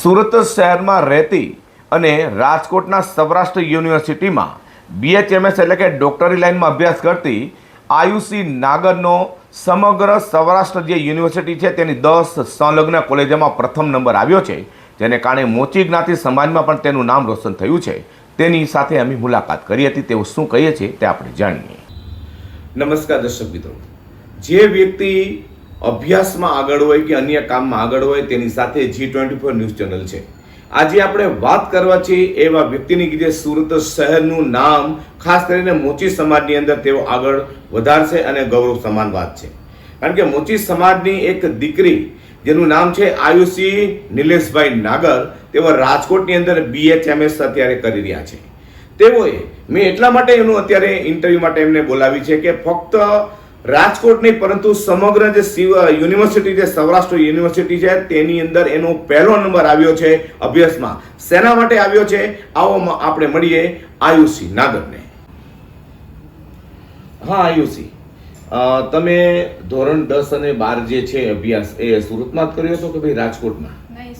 સુરત શહેરમાં રહેતી અને રાજકોટના સૌરાષ્ટ્ર યુનિવર્સિટીમાં બીએચએમએસ એટલે કે ડોક્ટરી લાઇનમાં અભ્યાસ કરતી આયુષી નાગરનો સમગ્ર સૌરાષ્ટ્ર જે યુનિવર્સિટી છે તેની દસ સંલગ્ન કોલેજોમાં પ્રથમ નંબર આવ્યો છે, જેને કારણે મોચી જ્ઞાતિ સમાજમાં પણ તેનું નામ રોશન થયું છે. તેની સાથે અમે મુલાકાત કરી હતી, તેઓ શું કહીએ છીએ તે આપણે જાણીએ. નમસ્કાર દર્શક મિત્રો. જે વ્યક્તિ અભ્યાસમાં આગળ હોય કે અન્ય કામમાં આગળ હોય તેની સાથે G twenty four news channel છે. આજે આપણે વાત કરવા છીએ એવા વ્યક્તિની કે જે સુરત શહેરનું નામ ખાસ કરીને મોચી સમાજની અંદર તેઓ આગળ વધારશે અને ગૌરવ સમાન વાત છે. કારણ કે મોચી સમાજની એક દીકરી જેનું નામ છે આયુષી નિલેશભાઈ નાગર, તેઓ રાજકોટની અંદર બીએચએમએસ અત્યારે કરી રહ્યા છે. તેઓએ મેં એટલા માટે એનું અત્યારે ઇન્ટરવ્યૂ માટે એમને બોલાવી છે કે ફક્ત રાજકોટ નહીં, પરંતુ સમગ્ર જે યુનિવર્સિટી જે સૌરાષ્ટ્ર યુનિવર્સિટી છે, તેની અંદર એનો પહેલો નંબર આવ્યો છે અભ્યાસમાં. શેના માટે આવ્યો છે? આવો આપણે મળીએ આયુષી નાગરને. હા, આયુષી. તમે ધોરણ દસ અને બાર જે છે અભ્યાસ, એ સુરતમાં જ કર્યો હતો કે ભાઈ રાજકોટમાં? નહીં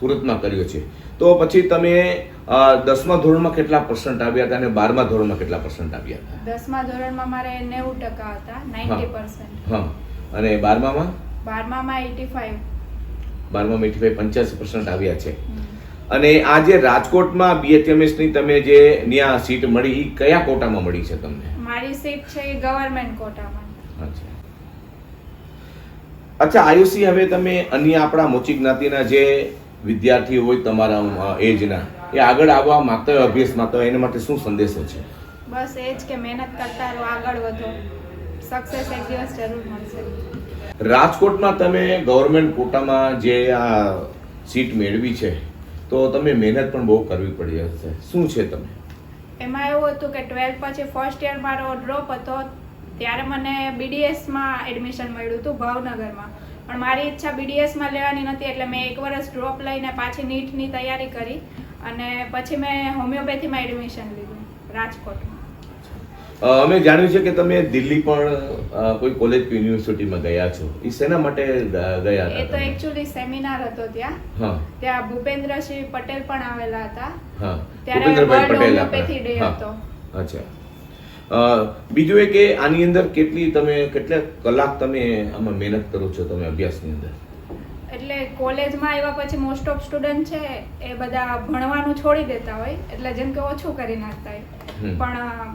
સુરતમાં કર્યો છે. તો પછી તમે દસમા ધોરણમાં કેટલા પર્સન્ટ આવ્યા હતા અને બારમા ધોરણમાં કેટલા પર્સન્ટ આવ્યા હતા? દસમા ધોરણમાં મારે નેવું ટકા હતા નાઇન્ટી પર્સન્ટ હા. અને બારમામાં? બારમામાં એટી ફાઈવ બારમા એટી ફાઈવ પંચ્યાસી પર્સન્ટ આવ્યા છે. અને આ જે રાજકોટમાં BHMS ની તમે જે ત્યાં સીટ મળી એ કયા કોટામાં મળી છે તમને? મારી સીટ છે એ ગવર્મેન્ટ કોટામાં. અચ્છા. અચ્છા આયુષી હવે તમે અન્ય આપણા મોચી જ્ઞાતિના જે વિદ્યાર્થીઓ હોય તમારા એજના એ આગળ આવવા માત્ર અભ્યાસ માત્ર એના માટે શું સંદેશો છે? બસ એ જ કે મહેનત કરતા રહો આગળ વધો. સક્સેસ એક દિવસ જરૂર મળશે. રાજકોટમાં તમે ગવર્મેન્ટ કોટામાં જે આ સીટ મેળવી છે તો તમે મહેનત પણ બહુ કરવી પડી હશે. શું છે તમે? એમાં એવું હતું કે ટ્વેલ્થ પછી ફર્સ્ટ યર મારો ડ્રોપ હતો ત્યારે મને બીડીએસમાં એડમિશન મળ્યું હતું ભાવનગરમાં. પણ મારી ઈચ્છા બીડીએસમાં લેવાની નથી એટલે મેં એક વર્ષ ડ્રોપ લઈને પાછી નીટની તૈયારી કરી અને પછી મેં હોમિયોપેથીમાં એડમિશન લીધું રાજકોટમાં. અમે જાણ્યું છે કે તમે દિલ્હી પણ કોઈ કોલેજ કે યુનિવર્સિટીમાં ગયા છો. એ શેના માટે ગયા એ તો? એકચ્યુઅલી સેમિનાર હતો ત્યાં. હા. ત્યાં ભૂપેન્દ્રસિંહ પટેલ પણ આવેલા હતા. હા. ત્યારે વર્લ્ડ પટેલ હોમિયોપેથી ડે હતો. અચ્છા. બીજું એ કે આની અંદર કેટલી તમે કેટલા કલાક તમે આમાં મહેનત કરો છો તમે અભ્યાસની અંદર? એટલે કોલેજમાં આવ્યા પછી મોસ્ટ ઓફ સ્ટુડન્ટ છે એ બધા ભણવાનું છોડી દેતા હોય એટલે જેમ કે ઓછું કરી નાખતા હોય. પણ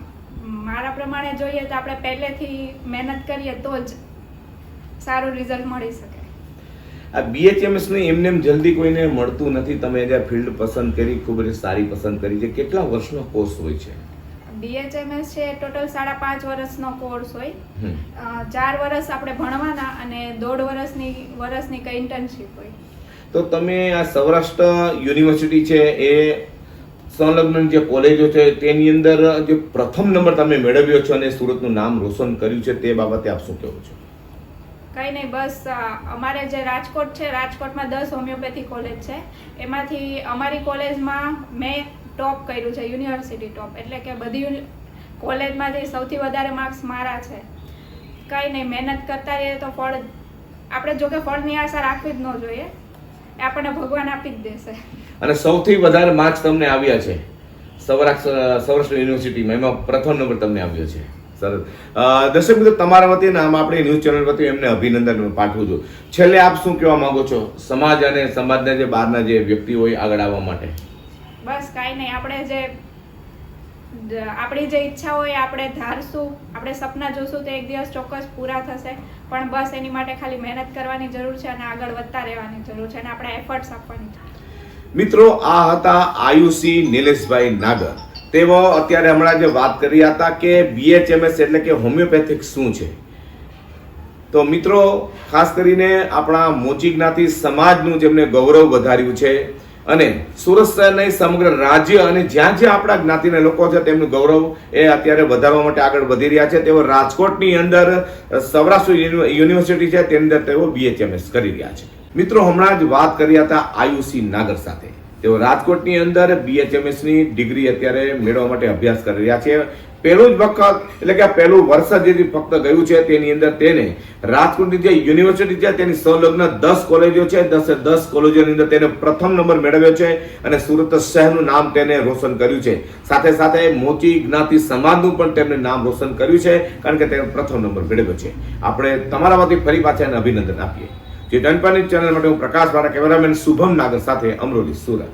મારા પ્રમાણે જોઈએ તો આપણે પહેલેથી મહેનત કરીએ તો જ સારું રિઝલ્ટ મળી શકે. આ બીએચએમએસ ને એમને એમ જલ્દી કોઈને મળતું નથી. તમે જે ફિલ્ડ પસંદ કરી ખૂબ જ સારી પસંદ કરી છે. કેટલા વર્ષનો કોર્સ હોય છે? ડીએચએમએસ છે ટોટલ સાડા પાંચ વર્ષનો કોર્સ હોય. ચાર વર્ષ આપણે ભણવાના અને દોઢ વર્ષની વર્ષની કઈ ઇન્ટર્નશીપ હોય. તો તમે આ સૌરાષ્ટ્ર યુનિવર્સિટી છે એ સંલગ્ન જે કોલેજો છે તેની અંદર જે પ્રથમ નંબર તમે મેળવ્યો છો અને સુરતનું નામ રોશન કર્યું છે તે બાબતે આપ શું કહેવું છો? કંઈ નહીં બસ અમારે જે રાજકોટ છે રાજકોટમાં દસ હોમિયોપેથી કોલેજ છે. એમાંથી અમારી કોલેજમાં મેં ટોપ કર્યું છે, યુનિવર્સિટી ટોપ. એટલે કે બધી કોલેજમાં કોલેજમાંથી સૌથી વધારે માર્ક્સ મારા છે. કંઈ નહીં, મહેનત કરતા રહીએ તો ફળ, આપણે જોકે ફળની આશા રાખવી જ ન જોઈએ. એ આપણને ભગવાન આપી જ દેશે. અને સૌથી વધારે માર્ક્સ તમને આવ્યા છે. સૌરાષ્ટ્ર સૌરાષ્ટ્ર યુનિવર્સિટીમાં. એમાં પ્રથમ નંબર તમને આવ્યો છે. સરસ. દર્શક મિત્રો, તમારા વતી અને આમ આપણી ન્યૂઝ ચેનલ વતી એમને અભિનંદન પાઠવું છું. છેલ્લે આપ શું કહેવા માંગો છો? સમાજ અને સમાજના જે બહારના જે વ્યક્તિ હોય, આગળ આવવા માટે? બસ કાંઈ નહીં, આપણે જે આપણી જે ઈચ્છા હોય આપણે ધારશું, આપણે સપના જોશું તો એક દિવસ ચોક્કસ પૂરા થશે, પણ બસ એની માટે ખાલી મહેનત કરવાની જરૂર છે અને આગળ વધતા રહેવાની જરૂર છે અને આપણે એફર્ટ્સ આપવાની મિત્રો, આ હતા આયુષી નિલેશભાઈ નાગર. તેઓ અત્યારે હમણાં જે વાત કરી હતા કે બીએચએમએસ એટલે કે હોમિયોપેથિક શું છે? તો મિત્રો, ખાસ કરીને આપણા મોચી જ્ઞાતિ સમાજનું જેમને ગૌરવ વધાર્યું છે અને સુરત શહેરને સમગ્ર રાજ્ય અને જ્યાં જ્યાં આપણા જ્ઞાતિના લોકો છે તેમનું ગૌરવ એ અત્યારે વધારવા માટે આગળ વધી રહ્યા છે. તેઓ રાજકોટની અંદર સૌરાષ્ટ્ર યુનિવર્સિટી છે, તેની અંદર તેઓ બીએચએમએસ કરી રહ્યા છે. મિત્રો, હમણાં જ વાત કરી હતા આયુષી નાગર સાથે. તેઓ રાજકોટની અંદર બીએચએમએસની ડિગ્રી અત્યારે મેળવવા માટે અભ્યાસ કરી રહ્યા છે. પહેલું જ વખત, એટલે કે આ પહેલું વર્ષ જ ફક્ત ગયું છે તેની અંદર તેને રાજકોટની જે યુનિવર્સિટી છે તેની સંલગ્ન દસ કોલેજો છે, દસે દસ કોલેજોની અંદર તેને પ્રથમ નંબર મેળવ્યો છે અને સુરત શહેરનું નામ તેને રોશન કર્યું છે. સાથે સાથે મોચી જ્ઞાતિ સમાજનું પણ તેમને નામ રોશન કર્યું છે, કારણ કે તેને પ્રથમ નંબર મેળવ્યો છે. આપણે તમારામાંથી ફરી પાછા અભિનંદન આપીએ. જે ડનપાની ચેનલ માટે હું પ્રકાશ વાળા કેમેરામેન શુભમ નાગર સાથે અમરોલી, સુરત.